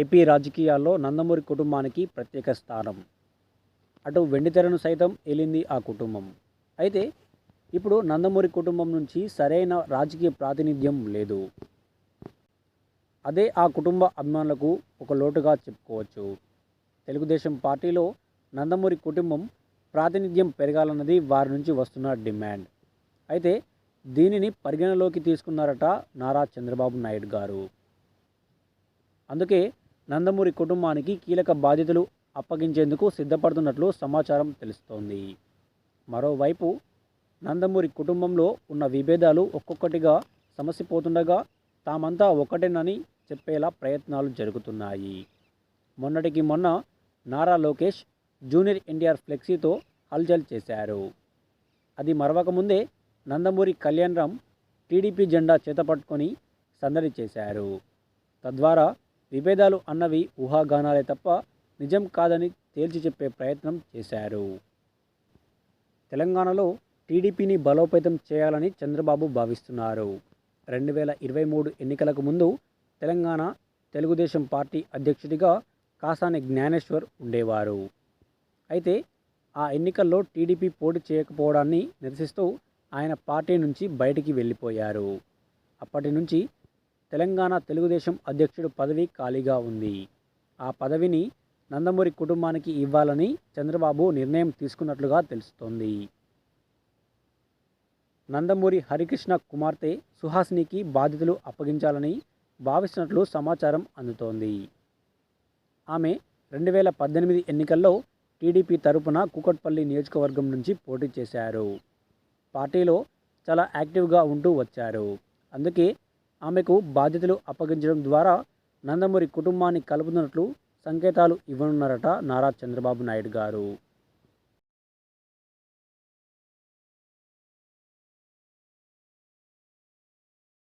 AP రాజకీయాల్లో నందమూరి కుటుంబానికి ప్రత్యేక స్థానం. అటు వెండితెరను సైతం ఏలింది ఆ కుటుంబం. అయితే ఇప్పుడు నందమూరి కుటుంబం నుంచి సరైన రాజకీయ ప్రాతినిధ్యం లేదు. అదే ఆ కుటుంబ అభిమానులకు ఒక లోటుగా చెప్పుకోవచ్చు. తెలుగుదేశం పార్టీలో నందమూరి కుటుంబం ప్రాతినిధ్యం పెరగాలన్నది వారి నుంచి వస్తున్న డిమాండ్. అయితే దీనిని పరిగణలోకి తీసుకున్నారట నారా చంద్రబాబు నాయుడు గారు. అందుకే నందమూరి కుటుంబానికి కీలక బాధ్యతలు అప్పగించేందుకు సిద్ధపడుతున్నట్లు సమాచారం తెలుస్తోంది. మరోవైపు నందమూరి కుటుంబంలో ఉన్న విభేదాలు ఒక్కొక్కటిగా సమసిపోతుండగా తామంతా ఒకటేనని చెప్పేలా ప్రయత్నాలు జరుగుతున్నాయి. మొన్నటికి మొన్న నారా లోకేష్ జూనియర్ ఎన్టీఆర్ ఫ్లెక్సీతో హల్చల్ చేశారు. అది మరవకముందే నందమూరి కళ్యాణరామ్ టీడీపీ జెండా చేతపట్టుకొని సందడి చేశారు. తద్వారా విభేదాలు అన్నవి ఊహాగానాలే తప్ప నిజం కాదని తేల్చి చెప్పే ప్రయత్నం చేశారు. తెలంగాణలో టీడీపీని బలోపేతం చేయాలని చంద్రబాబు భావిస్తున్నారు. రెండు వేల ఇరవై మూడు ఎన్నికలకు ముందు తెలంగాణ తెలుగుదేశం పార్టీ అధ్యక్షుడిగా కాసాని జ్ఞానేశ్వర్ ఉండేవారు. అయితే ఆ ఎన్నికల్లో టీడీపీ పోటీ చేయకపోవడాన్ని నిరసిస్తూ ఆయన పార్టీ నుంచి బయటికి వెళ్ళిపోయారు. అప్పటి నుంచి తెలంగాణ తెలుగుదేశం అధ్యక్షుడు పదవి ఖాళీగా ఉంది. ఆ పదవిని నందమూరి కుటుంబానికి ఇవ్వాలని చంద్రబాబు నిర్ణయం తీసుకున్నట్లుగా తెలుస్తోంది. నందమూరి హరికృష్ణ కుమార్తె సుహాసినికి బాధ్యతలు అప్పగించాలని భావిస్తున్నట్లు సమాచారం అందుతోంది. ఆమె రెండు వేల పద్దెనిమిది ఎన్నికల్లో టీడీపీ తరపున కూకట్పల్లి నియోజకవర్గం నుంచి పోటీ చేశారు. పార్టీలో చాలా యాక్టివ్గా ఉంటూ వచ్చారు. అందుకే ఆమెకు బాధ్యతలు అప్పగించడం ద్వారా నందమూరి కుటుంబాన్ని కలుపుతున్నట్లు సంకేతాలు ఇవ్వనున్నారట నారా చంద్రబాబు నాయుడు గారు.